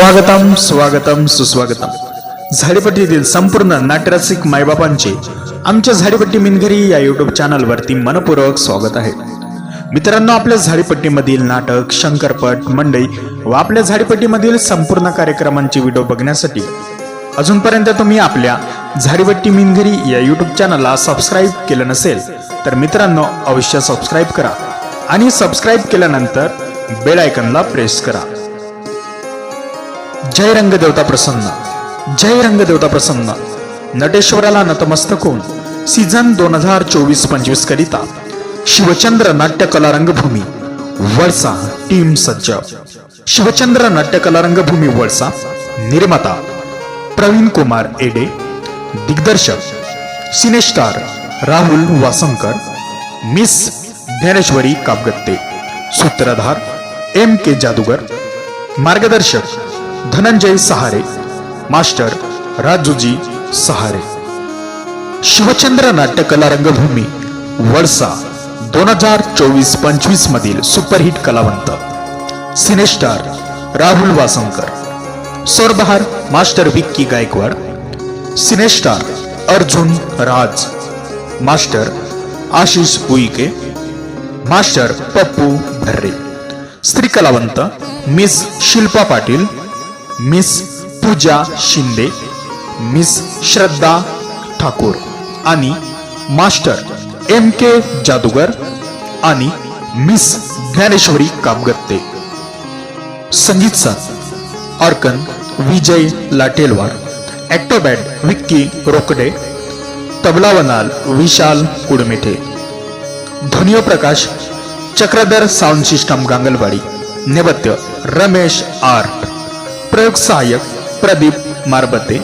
स्वागतम स्वागतम सुस्वागतम. झाडीपट्टीतील संपूर्ण नाट्यरसिक मायबापांचे आमच्या झाडीपट्टी मिनघरी या युट्यूब चॅनलवरती मनपूर्वक स्वागत आहे. मित्रांनो आपल्या झाडीपट्टीमधील नाटक शंकरपट मंडई व आपल्या झाडीपट्टीमधील संपूर्ण कार्यक्रमांचे व्हिडिओ बघण्यासाठी अजूनपर्यंत तुम्ही आपल्या झाडीपट्टी मिनघरी या युट्यूब चॅनलला सबस्क्राईब केलं नसेल तर मित्रांनो अवश्य सबस्क्राईब करा आणि सबस्क्राईब केल्यानंतर बेल आयकनला प्रेस करा. जय रंगदेवता प्रसन्न जय रंगदेवता प्रसन्न. नटेश्वराला नतमस्तक होऊन सीझन दोन हजार चोवीस पंचवीस करिता शिवचंद्र नाट्यकला रंगभूमी वळसा टीम सज्ज. शिवचंद्र नाट्यकला रंगभूमी वळसा निर्माता प्रवीण कुमार एडे दिग्दर्शक सिनेस्टार राहुल वासंकर मिस ज्ञानेश्वरी कापगत्ते सूत्रधार एम के जादूगर मार्गदर्शक धनंजय सहारे मास्टर राजूजी सहारे. शिवचंद्र नाट्यकला रंगभूमी वडसा दोन हजार चोवीस पंचवीस मधील सुपरहिट कलावंत. Cine star Rahul Wasankar. सोरबहार master Vicky Gaikwad. Cine star Arjun Raj. Master Ashish Puike. Master Pappu Bharre स्त्री कलावंत miss Shilpa Patil. Miss Pooja Shinde miss Shraddha Thakur आणि मास्टर एम के जादूगर आणि मिस ज्ञानेश्वरी कामगत्ते संगीत साथ विजय लाटेलवार ॲक्टोबॅट विक्की रोकडे तबलावनाल विशाल कुडमेठे. ध्वनिओ प्रकाश चक्रधर साऊंड सिस्टम गांगलवाडी नेपथ्य रमेश आर्ट. प्रयोग सहाय्यक प्रदीप मारबते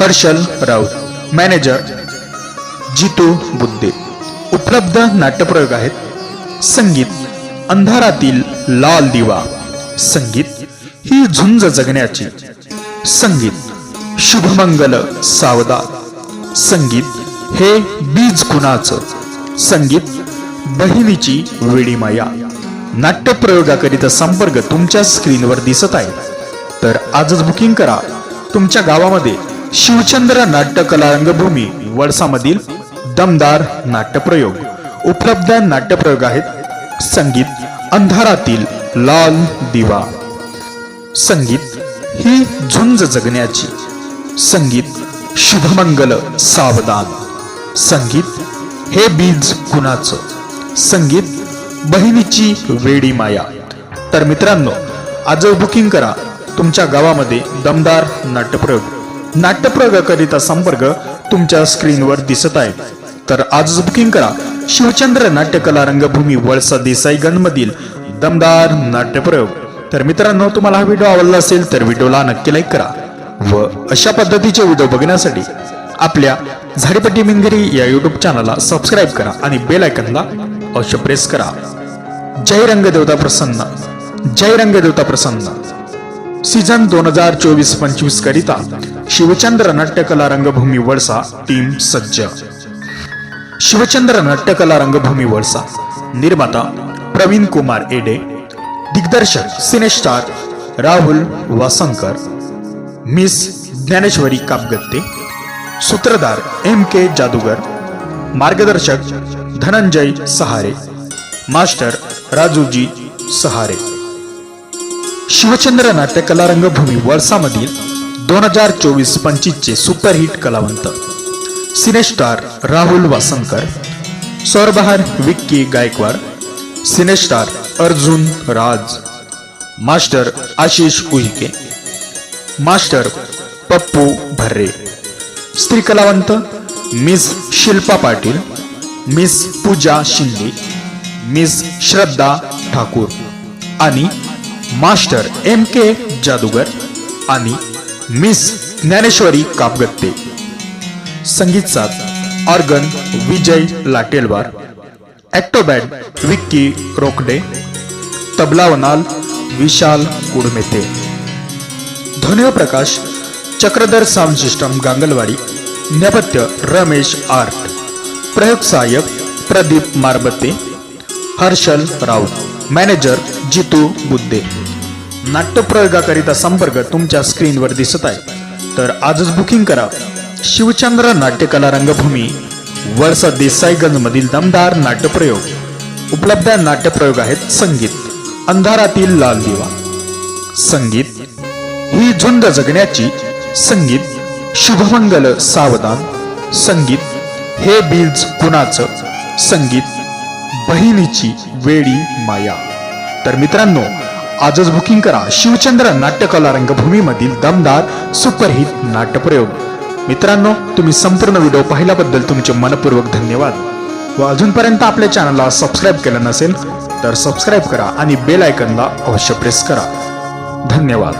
हर्षल राऊत मॅनेजर जितू बुद्धे. उपलब्ध नाट्यप्रयोग आहेत संगीत अंधारातील लाल दिवा. संगीत ही झुंज जगण्याची. संगीत शुभमंगल सावदा. संगीत हे बीज कुणाचं? संगीत बहिणीची वेडीमाया नाट्यप्रयोगाकरिता संपर्क तुमच्या स्क्रीनवर दिसत आहे. तर आजच बुकिंग करा. तुमच्या गावामध्ये शिवचंद्र नाट्यकला रंगभूमी वडसामधील दमदार नाट्यप्रयोग. उपलब्ध नाट्यप्रयोग आहेत संगीत अंधारातील लाल दिवा. संगीत ही झुंज जगण्याची. संगीत शुभमंगल सावधान. संगीत हे बीज कुणाचं संगीत बहिणीची वेडी माया. तर मित्रांनो आज बुकिंग करा. तुमच्या गावामध्ये दमदार नाट्यप्रयोग. नाट्यप्रयोगाकरिता संपर्क तुमच्या स्क्रीनवर दिसत आहे. तर आजच बुकिंग करा. शिवचंद्र नाट्यकला रंगभूमी वळसा देसाईगंज मधील दमदार नाट्यप्रयोग. तर मित्रांनो तुम्हाला हा व्हिडिओ आवडला असेल तर व्हिडिओला नक्की लाईक करा. व अशा पद्धतीचे व्हिडिओ बघण्यासाठी आपल्या झाडीपट्टी मिंगरी या युट्यूब चॅनलला सबस्क्राईब करा आणि बेल आयकनला अवश्य प्रेस करा. जय रंगदेवता प्रसन्न. जय रंगदेवता प्रसन्न. सीझन दोन हजार चोवीस पंचवीस करिता शिवचंद्र नाट्यकला रंगभूमी वळसा टीम सज्ज. शिवचंद्र नाट्यकला रंगभूमी वळसा निर्माता प्रवीण कुमार एडे दिग्दर्शक सिनेस्टार राहुल वासंकर मिस ज्ञानेश्वरी कापगत्ते सूत्रधार एम के जादूगर मार्गदर्शक धनंजय सहारे मास्टर राजूजी सहारे. शिवचंद्र नाट्यकला रंगभूमी वळसामधील दोन हजार चोवीस पंचवीसचे सुपरहिट कलावंत. Cine star Rahul Wasankar सौरबहार Vicky Gaikwad cine star Arjun Raj master Ashish Uike master Pappu Bharre स्त्री कलावंत miss Shilpa Patil miss Pooja Shinde miss Shraddha Thakur आणि मास्टर एम के जादूगर आणि मिस ज्ञानेश्वरी कापगत्ते संगीत साथ ऑर्गन विजय लाटेलवार ॲक्टोबॅट विक्की रोकडे तबलावनाल विशाल कुडमेते. ध्वनिव प्रकाश चक्रधर साऊंड सिस्टम गांगलवाडी नेपथ्य रमेश आर्ट. प्रयोग सहाय्यक प्रदीप मारबते हर्षल राऊत. मॅनेजर जितू बुद्धे. नाट्यप्रयोगाकरिता संपर्क तुमच्या स्क्रीनवर दिसत आहे. तर आजच बुकिंग करा. शिवचंद्र नाट्यकला रंगभूमी. वळसा देसाईगंज मधील दमदार नाट्यप्रयोग. उपलब्ध नाट्यप्रयोग आहेत संगीत. अंधारातील लाल दिवा. संगीत ही झुंड जगण्याची संगीत. शुभमंगल सावधान. संगीत हे बीज कुणाचं? संगीत बहिणीची वेळी माया. तर मित्रांनो आजच बुकिंग करा शिवचंद्र नाट्यकला रंगभूमीमधील दमदार सुपरहिट नाट्यप्रयोग. मित्रांनो तुम्ही संपूर्ण व्हिडिओ पाहिल्याबद्दल तुमचे मनपूर्वक धन्यवाद. व अजूनपर्यंत आपल्या चॅनलला सबस्क्राईब केलं नसेल तर सबस्क्राईब करा आणि बेल आयकनला अवश्य प्रेस करा. धन्यवाद.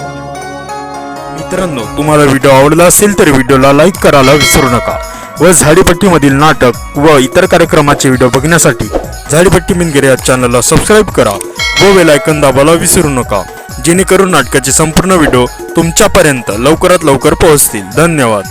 मित्रांनो तुम्हाला व्हिडिओ आवडला असेल तर व्हिडिओला लाईक करायला विसरू नका. व झाडीपट्टीमधील नाटक व इतर कार्यक्रमाचे व्हिडिओ बघण्यासाठी झाडीपट्टी मिनगिरे या चॅनलला सबस्क्राईब करा व वेलायकन दाबायला विसरू नका. जेणेकरून नाटकाचे संपूर्ण व्हिडिओ तुमच्यापर्यंत लवकरात लवकर पोहोचतील. धन्यवाद.